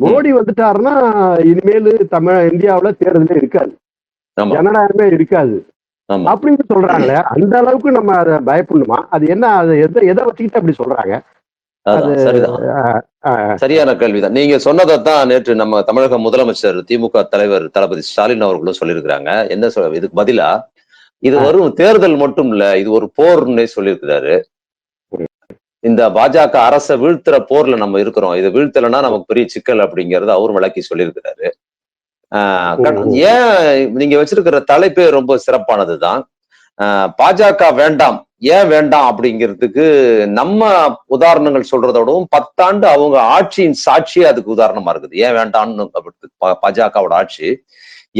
மோடி வந்துட்டாருன்னா இனிமேல் தமிழ் இந்தியாவுல தேர்தலே இருக்காது. ஜனநாயகமே இருக்காது. அப்படின்னு சொல்றாங்களே அந்த அளவுக்கு நம்ம அதை பயப்படணுமா அது என்ன அது எதை எதை வச்சுக்கிட்டு அப்படி சொல்றாங்க? சரியான கேள்விதான். நீங்க சொன்னதைத்தான் நேற்று நம்ம தமிழக முதலமைச்சர் திமுக தலைவர் தளபதி ஸ்டாலின் அவர்களும் சொல்லியிருக்கிறாங்க. என்ன சொல் இதுக்கு பதிலா இது. வரும் தேர்தல் மட்டும் இல்ல இது ஒரு போர்னே சொல்லியிருக்கிறாரு. இந்த பாஜக அரசை வீழ்த்துற போர்ல நம்ம இருக்கிறோம். இதை வீழ்த்தலைன்னா நமக்கு பெரிய சிக்கல் அப்படிங்கறத அவரும் விளக்கி சொல்லியிருக்கிறாரு. ஏன் நீங்க வச்சிருக்கிற தலைப்பே ரொம்ப சிறப்பானதுதான். பாஜக வேண்டாம் ஏன் வேண்டாம் அப்படிங்கிறதுக்கு நம்ம உதாரணங்கள் சொல்றதோடவும் பத்தாண்டு அவங்க ஆட்சியின் சாட்சியே அதுக்கு உதாரணமா இருக்குது. ஏன் வேண்டாம்னு பாஜகவோட ஆட்சி.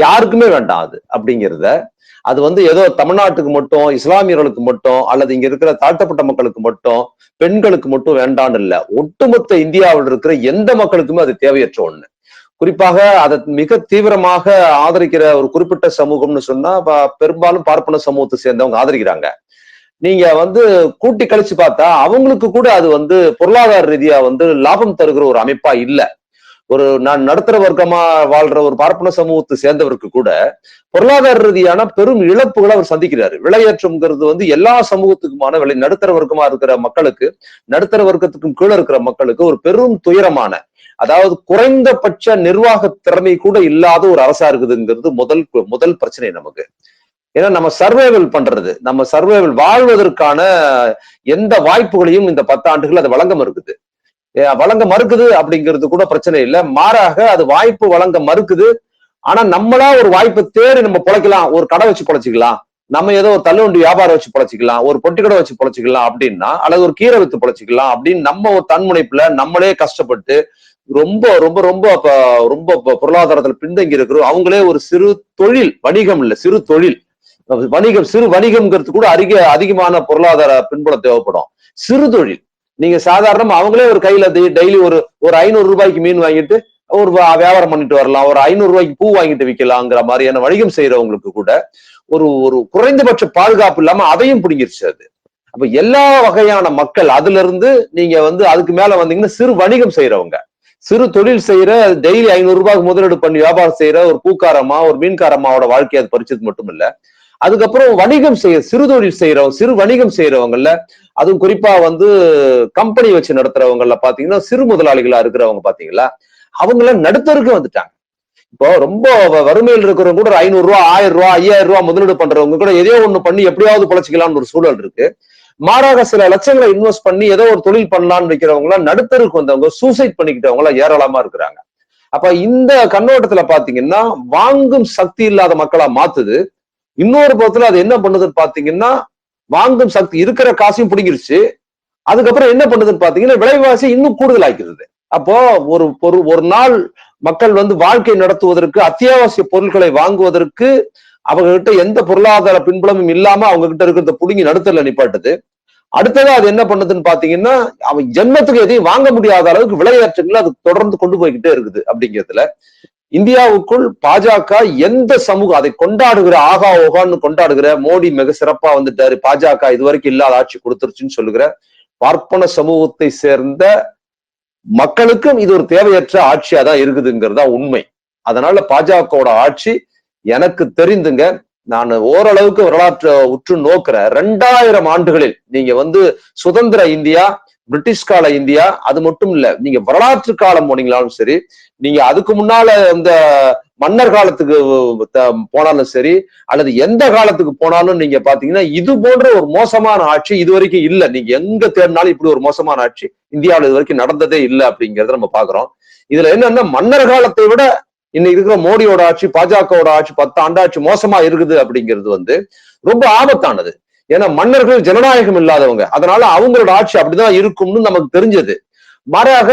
யாருக்குமே வேண்டாம் அது அப்படிங்கிறத அது வந்து ஏதோ தமிழ்நாட்டுக்கு மட்டும் இஸ்லாமியர்களுக்கு மட்டும் அல்லது இங்க இருக்கிற தாழ்த்தப்பட்ட மக்களுக்கு மட்டும் பெண்களுக்கு மட்டும் வேண்டான்னு இல்ல. ஒட்டுமொத்த இந்தியாவில் இருக்கிற எந்த மக்களுக்குமே அது தேவையற்ற ஒண்ணு. குறிப்பாக அதை மிக தீவிரமாக ஆதரிக்கிற ஒரு குறிப்பிட்ட சமூகம்னு சொன்னா ப- பெரும்பாலும் பார்ப்பன சமூகத்தை சேர்ந்தவங்க ஆதரிக்கிறாங்க. நீங்க வந்து கூட்டி கழிச்சு பார்த்தா அவங்களுக்கு கூட அது வந்து பொருளாதார ரீதியா வந்து லாபம் தருகிற ஒரு அமைப்பா இல்ல. ஒரு நான் நடுத்தர வர்க்கமா வாழ்ற ஒரு பார்ப்பன சமூகத்தை சேர்ந்தவருக்கு கூட பொருளாதார ரீதியான பெரும் இழப்புகளை அவர் சந்திக்கிறாரு. விலையேற்றம்ங்கிறது வந்து எல்லா சமூகத்துக்குமான விலை நடுத்தர வர்க்கமா இருக்கிற மக்களுக்கு நடுத்தர வர்க்கத்துக்கும் கீழே இருக்கிற மக்களுக்கு ஒரு பெரும் துயரமான அதாவது குறைந்தபட்ச நிர்வாக திறமை கூட இல்லாத ஒரு அரசா இருக்குதுங்கிறது முதல் முதல் பிரச்சனை நமக்கு. ஏன்னா நம்ம சர்வைவல் பண்றது நம்ம சர்வைவல் வாழ்வதற்கான எந்த வாய்ப்புகளையும் இந்த பத்தாண்டுகள் அது வழங்க இருக்குது. வழங்க மறுக்குது அப்படிங்கிறது கூட பிரச்சனை இல்லை. மாறாக அது வாய்ப்பு வழங்க மறுக்குது. ஆனா நம்மளா ஒரு வாய்ப்பை தேடி நம்ம பொழைக்கலாம். ஒரு கடை வச்சு பொழைச்சிக்கலாம். நம்ம ஏதோ ஒரு தள்ளுவண்டி வியாபாரம் வச்சு பொழைச்சிக்கலாம். ஒரு பொட்டி கடை வச்சு பொழைச்சிக்கலாம் அப்படின்னா அல்லது ஒரு கீரை வித்து பொழைச்சிக்கலாம் அப்படின்னு நம்ம ஒரு தன்முனைப்புல நம்மளே கஷ்டப்பட்டு ரொம்ப ரொம்ப ரொம்ப ரொம்ப பொருளாதாரத்துல பின்தங்கி இருக்கிறோம். அவங்களே ஒரு சிறு தொழில் வணிகம் இல்ல சிறு தொழில். வணிகம் சிறு வணிகம்ங்கிறது கூட அதிக அதிகமான பொருளாதார பின்புலம் தேவைப்படும். சிறு தொழில். நீங்க சாதாரணமா அவங்களே ஒரு கையில டெய்லி ஒரு ஒரு ஐநூறு ரூபாய்க்கு மீன் வாங்கிட்டு ஒரு வியாபாரம் பண்ணிட்டு வரலாம். ஒரு ஐநூறு ரூபாய்க்கு பூ வாங்கிட்டு விற்கலாங்கிற மாதிரியான வணிகம் செய்யறவங்களுக்கு கூட ஒரு ஒரு குறைந்தபட்ச பாதுகாப்பு இல்லாம அதையும் பிடிங்கிருச்சு அது. அப்ப எல்லா வகையான மக்கள் அதுல இருந்து நீங்க வந்து அதுக்கு மேல வந்தீங்கன்னா சிறு வணிகம் செய்யறவங்க சிறு தொழில் செய்யற டெய்லி ஐநூறு ரூபாய்க்கு முதலீடு பண்ணி வியாபாரம் செய்யற ஒரு பூக்காரமா ஒரு மீன்காரமாவோட வாழ்க்கையை அது பறிச்சது மட்டும் இல்ல. அதுக்கப்புறம் வணிகம் செய்ய சிறு தொழில் செய்யறவங்க சிறு வணிகம் செய்யறவங்கல்ல அதுவும் குறிப்பா வந்து கம்பெனி வச்சு நடத்துறவங்கல பாத்தீங்கன்னா சிறு முதலாளிகளா இருக்கிறவங்க பாத்தீங்களா அவங்கள நடுத்தருக்கு வந்துட்டாங்க. இப்போ ரொம்ப வ- வறுமையில் இருக்கிறவங்க கூட ஒரு ஐநூறு ரூபா ஆயிரம் ரூபாய் ஐயாயிரம் ரூபா முதலீடு பண்றவங்க கூட எதையோ ஒண்ணு பண்ணி எப்படியாவது பொழைச்சிக்கலாம்னு ஒரு சூழல் இருக்கு. மாறாக சில லட்சங்களை இன்வெஸ்ட் பண்ணி ஏதோ ஒரு தொழில் பண்ணலாம்னு வைக்கிறவங்க எல்லாம் நடுத்தருக்கு வந்தவங்க சூசைட் பண்ணிக்கிட்டவங்க எல்லாம் ஏராளமா இருக்கிறாங்க. அப்ப இந்த கண்ணோட்டத்துல பாத்தீங்கன்னா வாங்கும் சக்தி இல்லாத மக்களா மாத்துது. இன்னொரு புறத்துல அது என்ன பண்ணுதுன்னு பாத்தீங்கன்னா வாங்கும் சக்தி இருக்கிற காசையும் பிடிங்கிருச்சு. அதுக்கப்புறம் என்ன பண்ணுதுன்னு பாத்தீங்கன்னா விலைவாசி இன்னும் கூடுதல் ஆக்கிறது அப்போ ஒரு ஒரு ஒரு நாள் மக்கள் வந்து வாழ்க்கை நடத்துவதற்கு அத்தியாவசிய பொருட்களை வாங்குவதற்கு அவங்க கிட்ட எந்த பொருளாதார பின்புலமும் இல்லாம அவங்க கிட்ட இருக்கிறத புடுங்கி நடுத்தல நிப்பாட்டுது. அடுத்ததா அது என்ன பண்ணுதுன்னு பாத்தீங்கன்னா அவன் ஜென்மத்துக்கு எதையும் வாங்க முடியாத அளவுக்கு விலையேற்றங்களை அது தொடர்ந்து கொண்டு போய்கிட்டே இருக்குது அப்படிங்கிறதுல. இந்தியாவுக்குள் பாஜக எந்த சமூகம் அதை கொண்டாடுகிற ஆகா ஓகான்னு கொண்டாடுகிற மோடி மிக சிறப்பா வந்துட்டாரு. பாஜக இதுவரைக்கும் இல்லாத ஆட்சி கொடுத்துருச்சுன்னு சொல்லுகிற பார்ப்பன சமூகத்தை சேர்ந்த மக்களுக்கும் இது ஒரு தேவையற்ற ஆட்சியா தான் இருக்குதுங்கிறதா உண்மை. அதனால பாஜகவோட ஆட்சி எனக்கு தெரிந்துங்க. நான் ஓரளவுக்கு வரலாற்றை உற்று நோக்குற ரெண்டாயிரம் ஆண்டுகளில் நீங்க வந்து சுதந்திர இந்தியா பிரிட்டிஷ் கால இந்தியா அது மட்டும் இல்ல நீங்க வரலாற்று காலம் போனீங்களாலும் சரி நீங்க அதுக்கு முன்னால இந்த மன்னர் காலத்துக்கு த- போனாலும் சரி அல்லது எந்த காலத்துக்கு போனாலும் நீங்க பாத்தீங்கன்னா இது போன்ற ஒரு மோசமான ஆட்சி இது வரைக்கும் இல்ல. நீங்க எங்க தேடினாலும் இப்படி ஒரு மோசமான ஆட்சி இந்தியாவில் இது வரைக்கும் நடந்ததே இல்லை அப்படிங்கறத நம்ம பாக்குறோம். இதுல என்னன்னா மன்னர் காலத்தை விட இன்னைக்கு இருக்கிற மோடியோட ஆட்சி பாஜகவோட ஆட்சி பத்து ஆண்டாட்சி மோசமா இருக்குது அப்படிங்கிறது வந்து ரொம்ப ஆபத்தானது. ஏன்னா மன்னர்கள் ஜனநாயகம் இல்லாதவங்க. அதனால அவங்களோட ஆட்சி அப்படிதான் இருக்கும்னு நமக்கு தெரிஞ்சது. மாறாக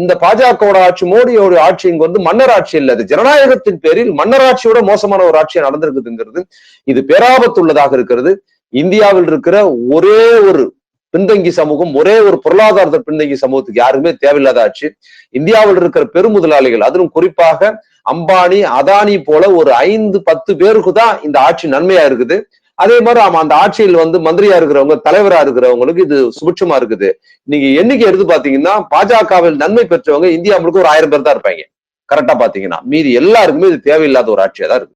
இந்த பாஜகவோட ஆட்சி மோடியோட ஆட்சி இங்க வந்து மன்னர் ஆட்சி இல்லது ஜனநாயகத்தின் பேரில் மன்னர் ஆட்சியோட மோசமான ஒரு ஆட்சியா நடந்திருக்குதுங்கிறது இது பேராபத்துள்ளதாக இருக்கிறது. இந்தியாவில் இருக்கிற ஒரே ஒரு பின்தங்கி சமூகம் ஒரே ஒரு பொருளாதாரத்தை பின்தங்கி சமூகத்துக்கு யாருமே தேவையில்லாத ஆட்சி. இந்தியாவில் இருக்கிற பெருமுதலாளிகள் அதிலும் குறிப்பாக அம்பானி அதானி போல ஒரு ஐந்து பத்து பேருக்கு தான் இந்த ஆட்சி நன்மையா இருக்குது. அதே மாதிரி ஆமா அந்த ஆட்சியில் வந்து மந்திரியா இருக்கிறவங்க தலைவரா இருக்கிறவங்களுக்கு இது சுபிட்சமா இருக்குது. நீங்க எண்ணிக்கை எடுத்து பாத்தீங்கன்னா பாஜகவில் நன்மை பெற்றவங்க இந்தியா முழுக்க ஒரு ஆயிரம் பேர் தான் இருப்பாங்க. கரெக்டா பாத்தீங்கன்னா மீதி எல்லாருக்குமே இது தேவையில்லாத ஒரு ஆட்சியா தான் இருக்கு.